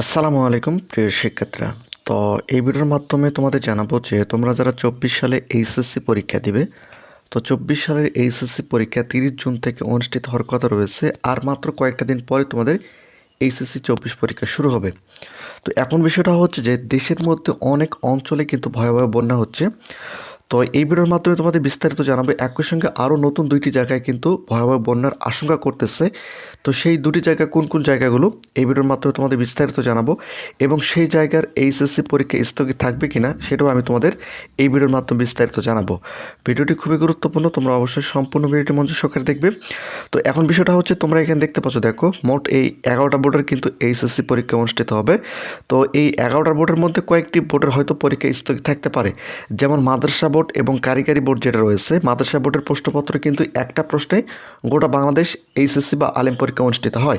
আসসালামু আলাইকুম, প্রিয় শিক্ষার্থীরা। তো এই ভিডিওর মাধ্যমে তোমাদের জানাব যে তোমরা যারা চব্বিশ সালে এইচএসসি পরীক্ষা দিবে, তো চব্বিশ সালের এইচএসসি পরীক্ষা তিরিশ জুন থেকে অনুষ্ঠিত হওয়ার কথা রয়েছে, আর মাত্র কয়েকটা দিন পরে তোমাদের এইচএসসি চব্বিশ পরীক্ষা শুরু হবে। তো এখন বিষয়টা হচ্ছে যে দেশের মধ্যে অনেক অঞ্চলে কিন্তু ভয়াবহ বন্যা হচ্ছে। তো এই ভিডিওর মাধ্যমে তোমাদের বিস্তারিত জানাব, একই সঙ্গে আরও নতুন দুইটি জায়গায় কিন্তু ভয়াবহ বন্যার আশঙ্কা করতেছে। তো সেই দুটি জায়গা কোন কোন জায়গাগুলো, এই ভিডিওর মাধ্যমে তোমাদের বিস্তারিত জানাব এবং সেই জায়গার এইচএসসি পরীক্ষা স্থগিত থাকবে কিনা সেটাও আমি তোমাদের এই ভিডিওর মাধ্যমে বিস্তারিত জানাব। ভিডিওটি খুবই গুরুত্বপূর্ণ, তোমরা অবশ্যই সম্পূর্ণ ভিডিওটি মঞ্চ সহকারে দেখবে। তো এখন বিষয়টা হচ্ছে, তোমরা এখানে দেখতে পাচ্ছ, দেখো, মোট এই এগারোটা বোর্ডের কিন্তু এইচএসসি পরীক্ষা অনুষ্ঠিত হবে। তো এই এগারোটা বোর্ডের মধ্যে কয়েকটি বোর্ডের হয়তো পরীক্ষা স্থগিত থাকতে পারে। যেমন মাদ্রাসা বোর্ড এবং কারিগরি বোর্ড যেটা রয়েছে, মাদ্রাসা বোর্ডের প্রশ্নপত্র কিন্তু একটা প্রশ্নে গোটা বাংলাদেশ এইচএসসি বা আলিম পরীক্ষা অনুষ্ঠিত হয়।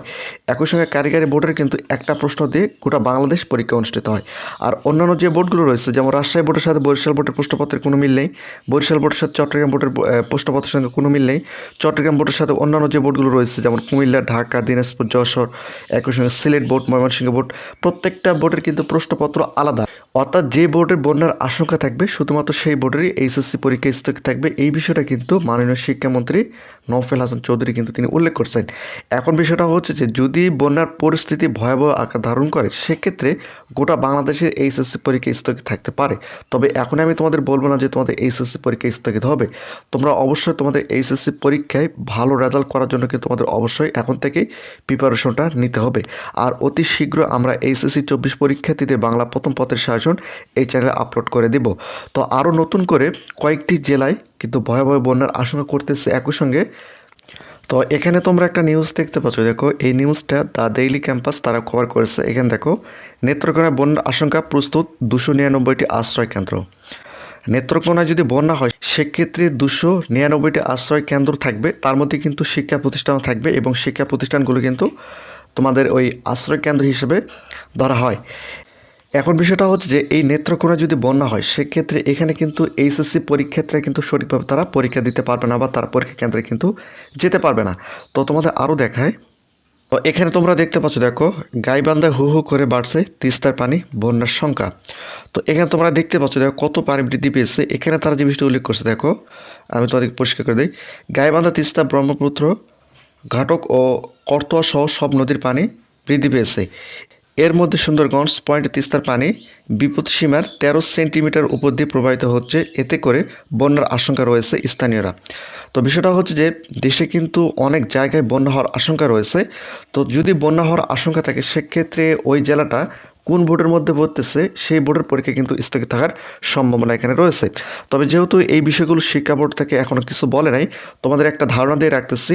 একই সঙ্গে কারিগরি বোর্ডের কিন্তু একটা প্রশ্ন দিয়ে গোটা বাংলাদেশ পরীক্ষা অনুষ্ঠিত হয়। আর অন্যান্য যে বোর্ডগুলো রয়েছে, যেমন রাজশাহী বোর্ডের সাথে বরিশাল বোর্ডের প্রশ্নপত্রের কোনো মিল নেই, বরিশাল বোর্ডের সাথে চট্টগ্রাম বোর্ডের প্রশ্নপত্রের সঙ্গে কোনো মিল নেই। চট্টগ্রাম বোর্ডের সাথে অন্যান্য যে বোর্ডগুলো রয়েছে, যেমন কুমিল্লা, ঢাকা, দিনাজপুর, যশোর, একই সঙ্গে সিলেট বোর্ড, ময়মনসিংহ বোর্ড, প্রত্যেকটা বোর্ডের কিন্তু প্রশ্নপত্র আলাদা। অর্থাৎ যে বোর্ডের বন্যার আশঙ্কা থাকবে, শুধুমাত্র সেই বোর্ডেরই এইচএসসি পরীক্ষা স্থগিত থাকবে। এই বিষয়টা কিন্তু মাননীয় শিক্ষামন্ত্রী নৌফেল হাসান চৌধুরী কিন্তু তিনি উল্লেখ করছেন। এখন বিষয়টা হচ্ছে যে, যদি বন্যার পরিস্থিতি ভয়াবহ আকার ধারণ করে, সেক্ষেত্রে গোটা বাংলাদেশের এইচএসসি পরীক্ষা স্থগিত থাকতে পারে। তবে এখন আমি তোমাদের বলব না যে তোমাদের এইচএসসি পরীক্ষা স্থগিত হবে। তোমরা অবশ্যই তোমাদের এইচএসসি পরীক্ষায় ভালো রেজাল্ট করার জন্য কিন্তু তোমাদের অবশ্যই এখন থেকেই প্রিপারেশনটা নিতে হবে। আর অতি শীঘ্র আমরা এইচএসসি চব্বিশ পরীক্ষার্থীদের বাংলা প্রথম পথের সাজেশন এই চ্যানেলে আপলোড করে দিব। তো আরও নতুন করে কয়েকটি জেলায় কিন্তু ভয়াবহ বন্যার আশঙ্কা করতেছে একই সঙ্গে। তো এখানে তোমরা একটা নিউজ দেখতে পাচ্ছ, দেখো, এই নিউজটা দ্য ডেইলি ক্যাম্পাস তারা কভার করেছে। এখানে দেখো, নেত্রকোনা বন্যার আশঙ্কা প্রস্তুত দুশো নিরানব্বইটি আশ্রয় কেন্দ্র। নেত্রকোনায় যদি বন্যা হয়, সেক্ষেত্রে দুশো নিরানব্বইটি আশ্রয় কেন্দ্র থাকবে। তার মধ্যে কিন্তু শিক্ষা প্রতিষ্ঠানও থাকবে এবং শিক্ষা প্রতিষ্ঠানগুলো কিন্তু তোমাদের ওই আশ্রয় কেন্দ্র হিসেবে ধরা হয়। এখন বিষয়টা হচ্ছে যে এই নেত্রকোনা যদি বন্যা হয়, সেক্ষেত্রে এখানে কিন্তু এইচএসসি পরীক্ষার্থীরা কিন্তু সঠিকভাবে তারা পরীক্ষা দিতে পারবে না বা তারা পরীক্ষা কেন্দ্রে কিন্তু যেতে পারবে না। তো তোমাদের আরও দেখায়, তো এখানে তোমরা দেখতে পাচ্ছ, দেখো, গাইবান্ধায় হু হু করে বাড়ছে তিস্তার পানি, বন্যার সংখ্যা। তো এখানে তোমরা দেখতে পাচ্ছ, দেখো, কত পানি বৃদ্ধি পেয়েছে। এখানে তারা যে বিষয়টা উল্লেখ করছে, দেখো, আমি তোমাদেরকে পরিষ্কার করে দিই। গাইবান্ধা, তিস্তা, ব্রহ্মপুত্র, ঘাটক ও করতোয়া সহ সব নদীর পানি বৃদ্ধি পেয়েছে। এর মধ্যে সুন্দরগঞ্জ পয়েন্ট তিস্তার পানি বিপদ সীমার তেরো সেন্টিমিটার উপর দিয়ে প্রবাহিত হচ্ছে। এতে করে বন্যার আশঙ্কা রয়েছে স্থানীয়রা। তো বিষয়টা হচ্ছে যে, দেশে কিন্তু অনেক জায়গায় বন্যা হওয়ার আশঙ্কা রয়েছে। তো যদি বন্যা হওয়ার আশঙ্কা থাকে, সেক্ষেত্রে ওই জেলাটা কোন বোর্ডের মধ্যে পড়তেছে সেই বোর্ডের পরীক্ষা কিন্তু স্থগিত থাকার সম্ভাবনা এখানে রয়েছে। তবে যেহেতু এই বিষয়গুলো শিক্ষা বোর্ড থেকে এখনও কিছু বলে নাই, তোমাদের একটা ধারণা দিয়ে রাখতেছি,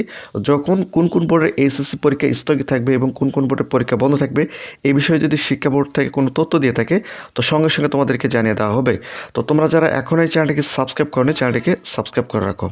যখন কোন কোন বোর্ডের এইচএসসি পরীক্ষা স্থগিত থাকবে এবং কোন কোন বোর্ডের পরীক্ষা বন্ধ থাকবে, এই বিষয়ে যদি শিক্ষা বোর্ড থেকে কোনো তথ্য দিয়ে থাকে, তো সঙ্গে সঙ্গে তোমাদেরকে জানিয়ে দেওয়া হবে। তো তোমরা যারা এখন এই চ্যানেলটিকে সাবস্ক্রাইব করনি, চ্যানেলটিকে সাবস্ক্রাইব করে রাখো।